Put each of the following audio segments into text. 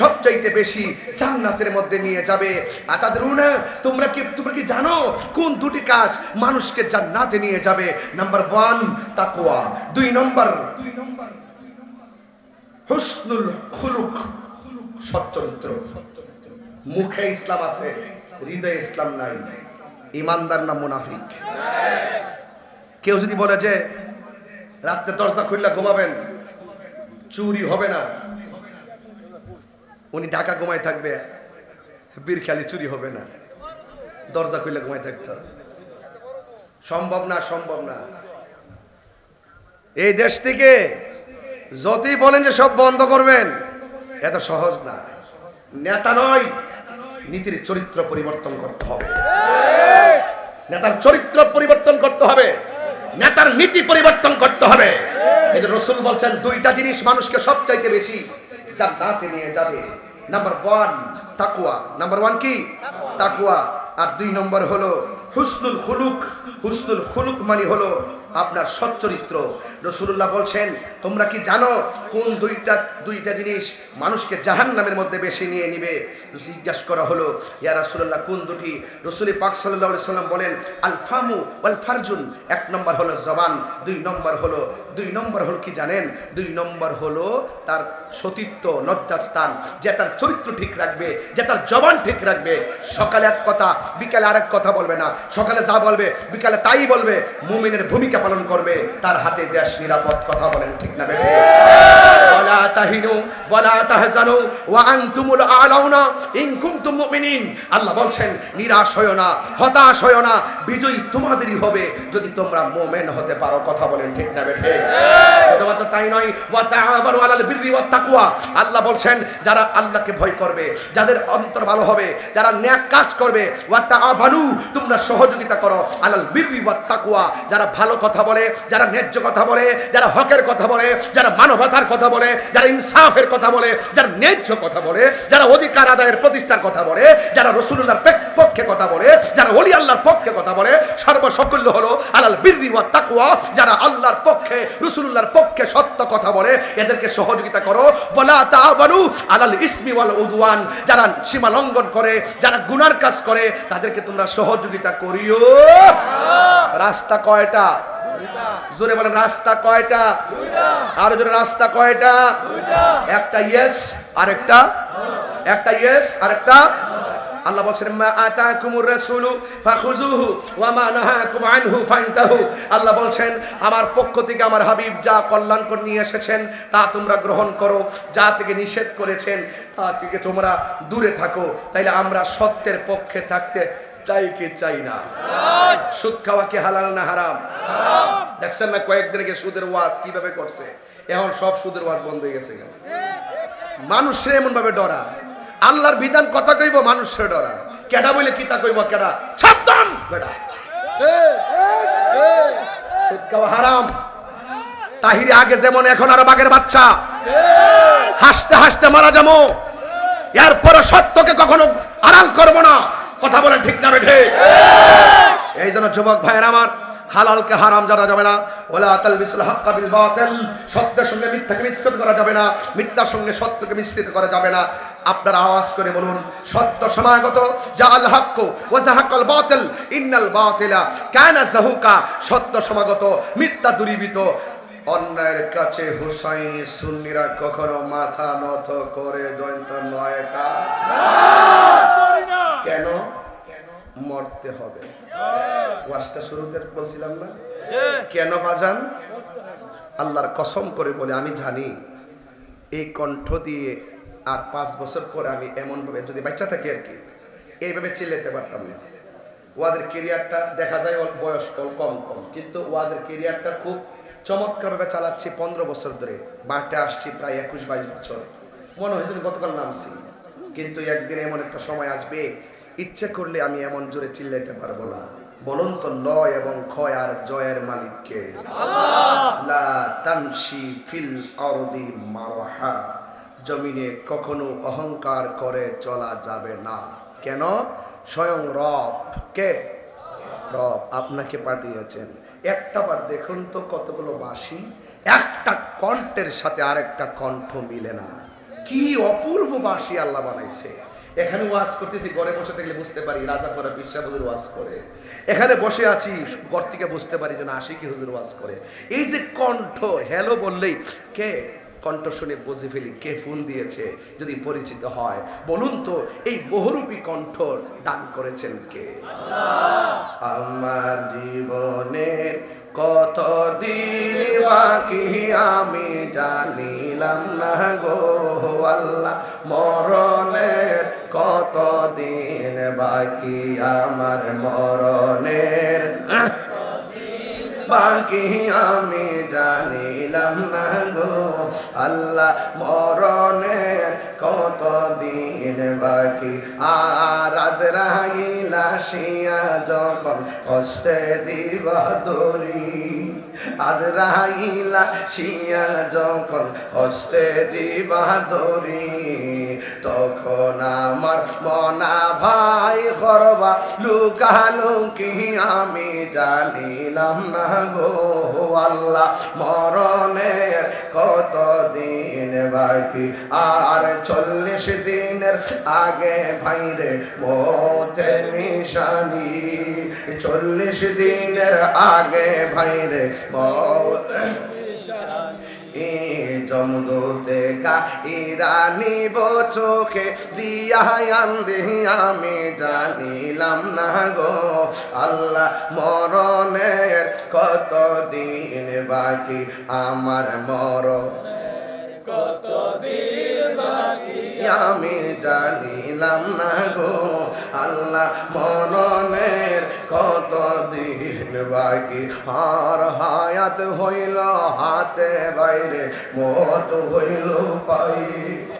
সবচাইতে বেশি জান্নাতের মধ্যে নিয়ে যাবে। আর তাদের উনা তোমরা কি তোমরা কি জানো কোন দুটি কাজ মানুষকে জান্নাতে নিয়ে যাবে? নাম্বার ওয়ান তাকওয়া। দুই নম্বর, হুসনুল খুলুক। সচ্চরিত্র। মুখে ইসলাম আছে, হৃদয়ে ইসলাম নাই। ইমানদার না মুনাফিক? কেউ যদি বলে যে, রাত্রে দরজা খুললে ঘুমাবেন, চুরি হবে না। উনি ঢাকা ঘুমায় থাকবে, বীর খালি চুরি হবে না। দরজা খুলে ঘুমায় থাকতে। সম্ভব না সম্ভব না। এই দেশ থেকে যতই বলেন যে সব বন্ধ করবেন, এত সহজ না। নেতা নয়, নীতির চরিত্র পরিবর্তন করতে হবে। নেতার চরিত্র পরিবর্তন করতে হবে। নেতার নীতি পরিবর্তন করতে হবে। এই যে রসুল বলছেন, দুইটা জিনিস মানুষকে সবচাইতে বেশি জান্নাতে নিয়ে যাবে। নাম্বার ওয়ান তাকুয়া নাম্বার ওয়ান কি? তাকুয়া আর দুই নম্বর হলো হুসনুল খুলুক। হুসনুল খুলুক মানে হলো আপনার সচ্চরিত্র রসুল্লাহ বলছেন, তোমরা কি জানো কোন দুইটা দুইটা জিনিস মানুষকে জাহান নামের মধ্যে বেশি নিয়ে নিবে? জিজ্ঞাসা করা হলো, ইয়া রাসুল্লাহ কোন দুটি? রসুল পাক সাল্লাহ সাল্লাম বলেন আল ফামু ওয়াল ফারজুন এক নম্বর হলো জবান, দুই নম্বর হলো, দুই নম্বর হলো কি জানেন? দুই নম্বর হলো তার সতীত্ব, লজ্জাস্থান, যে তার চরিত্র ঠিক রাখবে, যে তার জবান ঠিক রাখবে। সকালে এক কথা, বিকালে আরেক কথা বলবে না। সকালে যা বলবে, বিকালে তাই বলবে। মুমিনের ভূমিকা পালন করবে, তার হাতে দেশ নিরাপদ কথা বলেন, ঠিক না বেঠে? ওয়ালা তাহিনু ওয়ালা তাহজানু, ওয়া আনতুমুল আলাউনা, ইন কুনতুম মুমিনিন। আল্লাহ বলছেন, নিরাশ হয়ো না, হতাশ হয়ো না, বিজয়ী তোমাদেরই হবে যদি তোমরা মুমিন হতে পারো, কথা বলেন, ঠিক না বেঠে? শুধুমাত্র তাই নয়, ওয়া তাআবানু আলাল বিররি ওয়াত তাকওয়া আল্লাহ বলছেন, যারা আল্লাহকে ভয় করবে, যাদের অন্তর ভালো হবে, যারা ন্যাক কাজ করবে, ওয়া তাআবানু তোমরা সহযোগিতা করো, আলাল বিররি ওয়াত তাকওয়া যারা ভালো কথা বলে যারা ন্যায্য কথা বলে যারা হকের কথা বলে যারা মানবতার কথা বলে যারা ইনসাফের কথা বলে যারা ন্যায্য কথা বলে যারা অধিকার আদায়ের প্রতিষ্ঠার কথা বলে যারা রসুল্লাহর পক্ষে কথা বলে যারা অলি আল্লাহর পক্ষে কথা বলে সর্বসকল্য হলো আলাল বিররি ওয়াত তাকওয়া যারা আল্লাহর পক্ষে রসুল্লাহর পক্ষে সত্য কথা বলে এদেরকে সহযোগিতা করো বলা তাআবানু আলাল ইসমি ওয়াল উদওয়ান যারা সীমা লঙ্ঘন করে যারা গুনার কাজ করে তাদেরকে তোমরা সহযোগিতা করিও রাস্তা কয়টা জোরে বলেন, রাস্তা কয়টা? আর জোরে, রাস্তা কয়টা? একটা ইয়েস আরেকটা। একটা একটা ইয়েস আরেকটা। আল্লাহ বলছেন, মা আতাকুমুর রাসূলু ফাখুযুহু ওয়া মা নাহাকুম আনহু ফান্তাহু আল্লাহ বলছেন, আমার পক্ষ থেকে আমার হাবিব যা কল্যাণকর নিয়ে এসেছেন, তা তোমরা গ্রহণ করো। যা থেকে নিষেধ করেছেন, তা থেকে তোমরা দূরে থাকো। তাইলে আমরা সত্যের পক্ষে থাকতে চাই কি চাই না। সুদ খাওয়া কি হালাল না হারাম? দেখছেন না কয়েকদিন আগে সুদের ওয়াজ কীভাবে করছে? এখন সব সুদের ওয়াজ বন্ধ হয়ে গেছে মানুষের এমন ভাবে ডরা। আল্লাহর বিধান কথা কইব, মানুষের ডরা। কেডা বলে কিতা কইব, কেডা? সাবধান! বেটা। সুদ খাওয়া হারাম। তাহিরে আগে যেমন, এখন আর বাঘের বাচ্চা। হাসতে হাসতে মারা যাব। এরপরে সত্যকে কখনো আড়াল করব না। কথা বলেন ঠিক না বেঠে। এই জন্য যুবক ভাইয়ের আমার, হালালকে হারাম জানা যাবে না। ওলা তালবিসুল হাক্কা বিল বাতিল, সত্যের সঙ্গে মিথ্যাকে মিশ্রিত করা যাবে না, মিথ্যার সঙ্গে সত্যকে মিশ্রিত করা যাবে না। আপনারা আওয়াজ করে বলুন, সত্য সমাগত জাল হাক্কু ওয়া জাহাকাল বাতিল, ইন্নাল বাতিলা কানা জাহুকা সত্য সমাগত, মিথ্যা দূরীভূত। অন্যায়ের কাছে হুসাইনি সুন্নিরা কখনো মাথা নত করে দৈন্ত নয় কা? কেন? মরতে হবে। ওয়াজটা শুরুতে বলছিলাম না? কেন বাজান? আল্লাহর কসম করে বলে আমি জানি এই কণ্ঠ দিয়ে আর পাঁচ বছর পরে আমি এমনভাবে যদি বাচ্চা থাকি আর কি এইভাবে চিল্লাতে পারতাম না। ওয়াজের কেরিয়ারটা দেখা যায় বয়স অল্প কম কম। কিন্তু ওয়াজের কেরিয়ারটা খুব চমৎকারভাবে চালাচ্ছি পনেরো বছর ধরে। মাঠে আসছি প্রায় একুশ বাইশ বছর। মনে হয়েছিল গতকাল নামছি। কিন্তু একদিন এমন একটা সময় আসবে ইচ্ছে করলে আমি এমন জোরে চিল্লাইতে পারব না। বলুন তো, লয় এবং ক্ষয় আর জয়ের মালিককে। ফিল মারহা জমিনে কখনো অহংকার করে চলা যাবে না। কেন? স্বয়ং রব কে রব আপনাকে পাঠিয়েছেন। একটা বার দেখুন তো কতগুলো বাসি একটা কণ্ঠের সাথে আরেকটা কণ্ঠ মিলে না। কি অপূর্ব বাসি আল্লাহ বানাইছে। এখানে ওয়াজ করতেছি ঘরে বসে থাকলে বুঝতে পারি রাজা পরা বিশ্বা হুজুর ওয়াজ করে। এখানে বসে আছি ঘর থেকে বুঝতে পারি যেন আশিকি হুজুর ওয়াজ করে। এই যে কণ্ঠ হ্যালো বললেই কে? কণ্ঠ শুনে বুঝে ফেলি কে ফোন দিয়েছে যদি পরিচিত হয়। বলুন তো এই বহুরূপী কণ্ঠ দান করেছেন কে? আমার জীবনের কত দিন বাকি আমি জানিলাম না গো আল্লাহ মরণের কত দিন বাকি আমার মরণের? বাকি আমি জানিলাম না গো। আল্লাহ মরণের কত দিন বাকি? আর আজরাইলা শিয়া যখন হস্তে দিবা দরি আজ আজরাইলা শিয়া যখন হস্তে দিবা দরি তখন আমার মনা ভাই করবা লুকালুকি আমি জানিলাম না গো আল্লাহ, মরণের কত দিন বাকি? আর চল্লিশ দিনের আগে ভাইরে মতের নিশানি। চল্লিশ দিনের আগে ভাইরে মত জমদূতে কাহিরানি ইরানি দিয়ায়ান দিয়া আন্দে আমি জানিলাম না গো। আল্লাহ মরণের কত দিন বাকি, আমার মরণ আমি জানিলাম না গো, আল্লাহ মননের কত দিন বাকি। আর হায়াত হইল হাতে বাইরে, মত হইল পাই।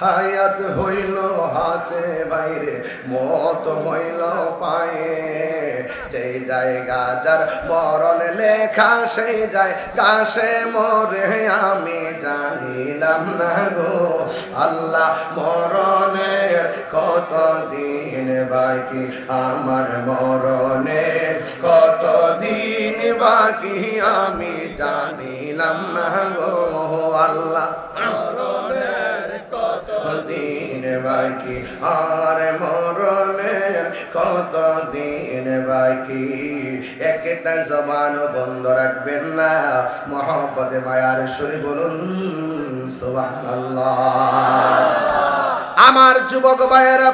হায়াত হইল হাতে বাইরে, মত হইল পায়ে। যেই জায়গা যার মরণ লেখা, সেই যায় গাছে মরে, আমি জানিলাম না গো। আল্লাহ মরণের কত দিন বাকি, আমার মরণের কত দিন বাকি, আমি জানিলাম না গো। বাকি আর মরণের কত দিন বাকি একটা জবান বন্ধ রাখবেন না, মহব্বতে, মায়ার সুরে বলুন আমার যুবক ভাইয়েরা,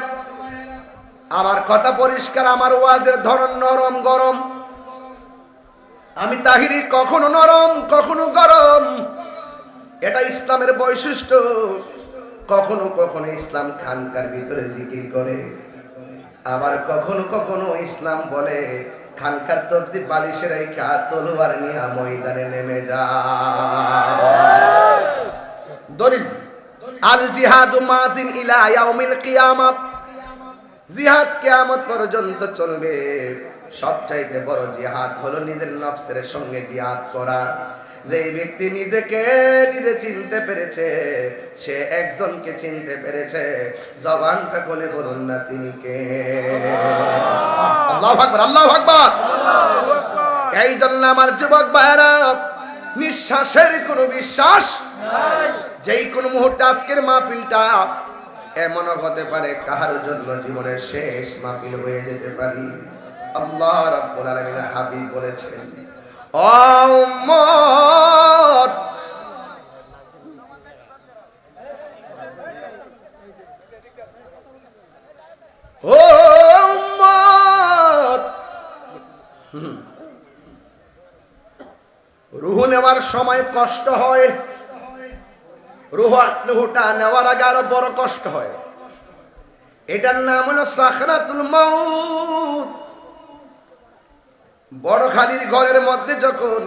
আমার কথা পরিষ্কার, আমার ওয়াজের ধরন নরম গরম। আমি তাহিরি কখনো নরম, কখনো গরম। এটা ইসলামের বৈশিষ্ট্য। কখনো কখনো ইসলাম খানকার ভিতরে জিকির করে। আবার কখনো কখনো ইসলাম বলে, খানকার তবজি বালিশের এই খা তলোয়ার নিয়ে ময়দানে নেমে যা। দলিল আল জিহাদু মাজিন ইলা ইয়াউমিল কিয়ামত। জিহাদ কিয়ামত পর্যন্ত চলবে। সবচাইতে বড় জিহাদ হলো নিজের নফসের সঙ্গে জিহাদ করা। যে ব্যক্তি নিজেকে নিজে চিনতে পেরেছে, সে একজনকে চিনতে পেরেছে। জবানটা বলে বলুন না তিনি কে? আল্লাহ আকবার আল্লাহ আকবার। এই জন্য আমার যুবক ভাইরা নিঃশ্বাসের কোনো বিশ্বাস যেই কোনো মুহূর্তে আজকের মাহফিলটা এমনও হতে পারে কাহার জন্য জীবনের শেষ মাহফিল হয়ে যেতে পারি। আল্লাহ রাব্বুল আলামিন হাবিব বলেছেন রুহ নেওয়ার সময় কষ্ট হয়। রুহ রুহটা নেওয়ার আগে আরও বড় কষ্ট হয়। এটার নাম হলো সাখরাতুল মাউত। বড় খালির ঘরের মধ্যে যখন,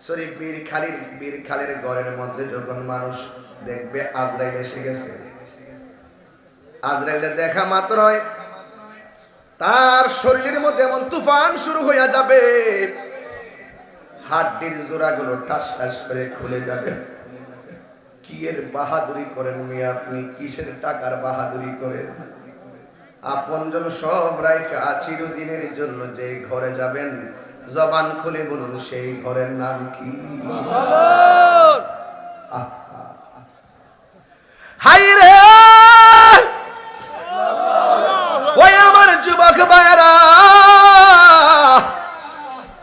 সরি, বীর খালির বীর খালির ঘরের মধ্যে যখন মানুষ দেখবে আজরাইল এসে গেছে। আজরাইলটা দেখা মাত্রই তার শরীরের মধ্যে এমন তুফান শুরু হইয়া যাবে। হাড্ডির জোড়াগুলো ঠাস ঠাস করে খুলে যাবে। কি এর বাহাদুরি করেন মিয়া আপনি? কিসের টাকার বাহাদুরি করেন? আপনজন সব রাইখা চিরদিনের জন্য যে ঘরে যাবেন জবান খুলে বলুন সেই ঘরের নাম কি? হাই রে! ওই আমার যুবক ভাইরা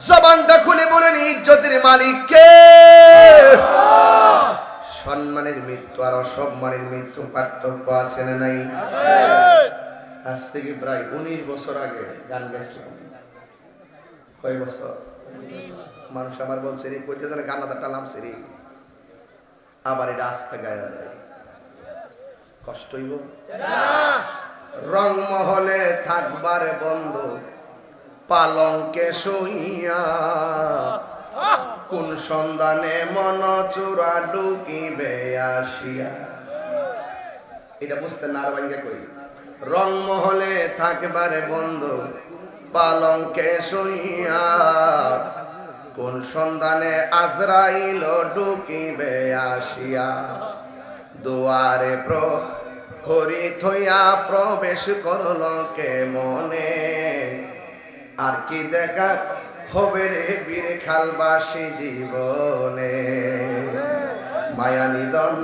জবানটা খুলে বলেন ইজ্জতের মালিককে। সম্মানের মৃত্যু আর অসম্মানের মৃত্যু পার্থক্য আছে না নাই? আজ থেকে প্রায় উনিশ বছর আগে গান গাইছিলাম। কয় বছর? মানুষ আবার বলছে, রে, কইতে জানে গানাটা টালামছে রে। আবার এটা আজকে গায়া যায়। কষ্ট হইব? রং মহলে থাকবার বন্ধ, পালঙ্কে শুইয়া কোন সন্ধানে মন চূড়া ঢুকিবে আসিয়া। এটা বুঝতে না ভাঙ্গে কই? রং মহলে থাকবারে বন্ধ পালঙ্কে শুইয়া, কোন সন্ধানে আজরাইল ঢুকিবে আসিয়া। দুয়ারে প্র হরি থইয়া প্রবেশ করল কে মনে? আর কি দেখা হবে রে বীর খালবাসী জীবনে? মায়া নিদন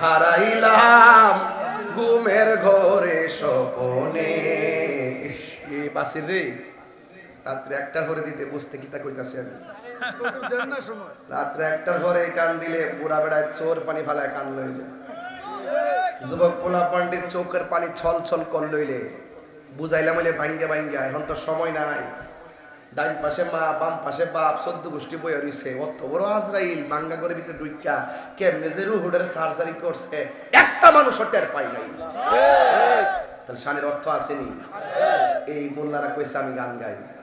হারাইলাম ঘুমের ঘরে স্বপনে। বাসির রে, রাত্রে একটার পরে দিতে বুঝতে কি তা কইতাছি আমি? রাত্রে একটার পরে কান দিলে বুড়া বেড়ায় চোর পানি ফালায় কান লইলে। যুবক পোলা পান্ডির চোখের পানি ছল ছল কর লইলে। বুঝাইলাম হইলে ভাঙ্গে ভাঙ্গে, এখন তো সময় নাই। ডাইন পাশে মা বাম পাশে বাপ সদ্য গোষ্ঠী বই রইছে। অত বড় আজরাইল বাঙ্গা করে ভিতরে ডুইকা কেমনে যে রুহুডের সার্জারি করছে একটা মানুষ টের পাই নাই। তাহলে শানের অর্থ আসেনি এই মোল্লারা কইছে আমি গান গাই।